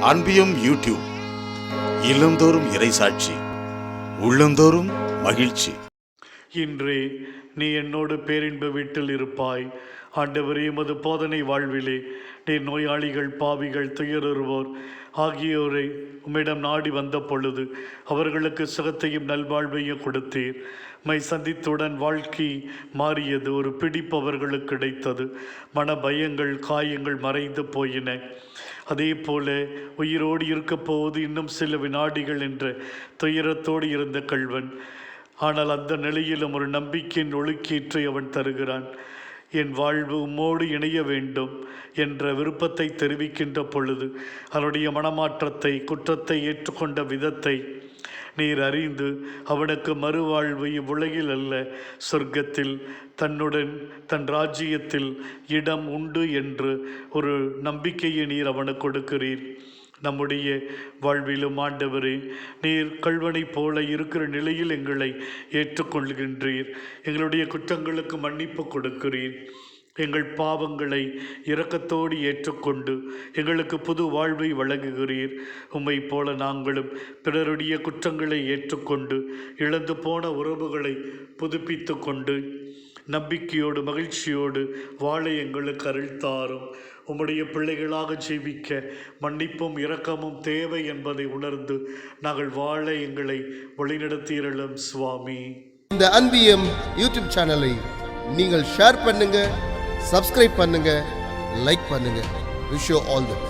அன்பியம் YouTube இல்லந்தோறும் இறைசாட்சி உள்ளந்தோறும் மகிழ்ச்சி. இன்றே நீ என்னோடு பேரின்ப வீட்டில் இருப்பாய். ஆண்டவரே எமது போதனை வாழ்விலே நீர் நோயாளிகள் பாவிகள் துயருவோர் ஆகியோரை உம்மிடம் நாடி வந்த பொழுது அவர்களுக்கு சுகத்தையும் நல்வாழ்வையும் கொடுத்தீர். மை சந்தித்துடன் வாழ்க்கை மாறியது ஒரு பிடிப்பு அவர்களுக்கு கிடைத்தது. மன பயங்கள் காயங்கள் மறைந்து போயின. அதே போல உயிரோடு இருக்கப் போவது இன்னும் சில வினாடிகள் என்ற துயரத்தோடு இருந்த கள்வன். ஆனால் அந்த நிலையிலும் ஒரு நம்பிக்கையின் ஒழுக்கீற்றை அவன் தருகிறான். என் வாழ்வு உம்மோடு இணைய வேண்டும் என்ற விருப்பத்தை தெரிவிக்கின்ற பொழுது அவனுடைய மனமாற்றத்தை குற்றத்தை ஏற்றுக்கொண்ட விதத்தை நீர் அறிந்து அவனுக்கு மறுவாழ்வு இவ்வுலகில் அல்ல சொர்க்கத்தில் தன்னுடன் தன் ராஜ்யத்தில் இடம் உண்டு என்று ஒரு நம்பிக்கையை நீர் அவனுக்கு கொடுக்கிறீர். நம்முடைய வாழ்விலும் ஆண்டவரே நீர் கல்வனை போல இருக்கிற நிலையில் எங்களை ஏற்றுக்கொள்கின்றீர். எங்களுடைய குற்றங்களுக்கு மன்னிப்பு கொடுக்கிறீர். எங்கள் பாவங்களை இரக்கத்தோடு ஏற்றுக்கொண்டு எங்களுக்கு புது வாழ்வை வழங்குகிறீர். உம்மை போல நாங்களும் பிறருடைய குற்றங்களை ஏற்றுக்கொண்டு இழந்து போன உறவுகளை புதுப்பித்து கொண்டு நம்பிக்கையோடு மகிழ்ச்சியோடு வாழ எங்களுக்கு அருள் தாரும். உம்முடைய பிள்ளைகளாக ஜீவிக்க மன்னிப்பும் இரக்கமும் தேவை என்பதை உணர்ந்து நாங்கள் வாழ எங்களை வழிநடத்தியருளும் சுவாமி. இந்த அன்பியம் யூடியூப் சேனலை நீங்கள் ஷேர் பண்ணுங்க சப்ஸ்கிரைப் பண்ணுங்க லைக் பண்ணுங்க. Wish all the best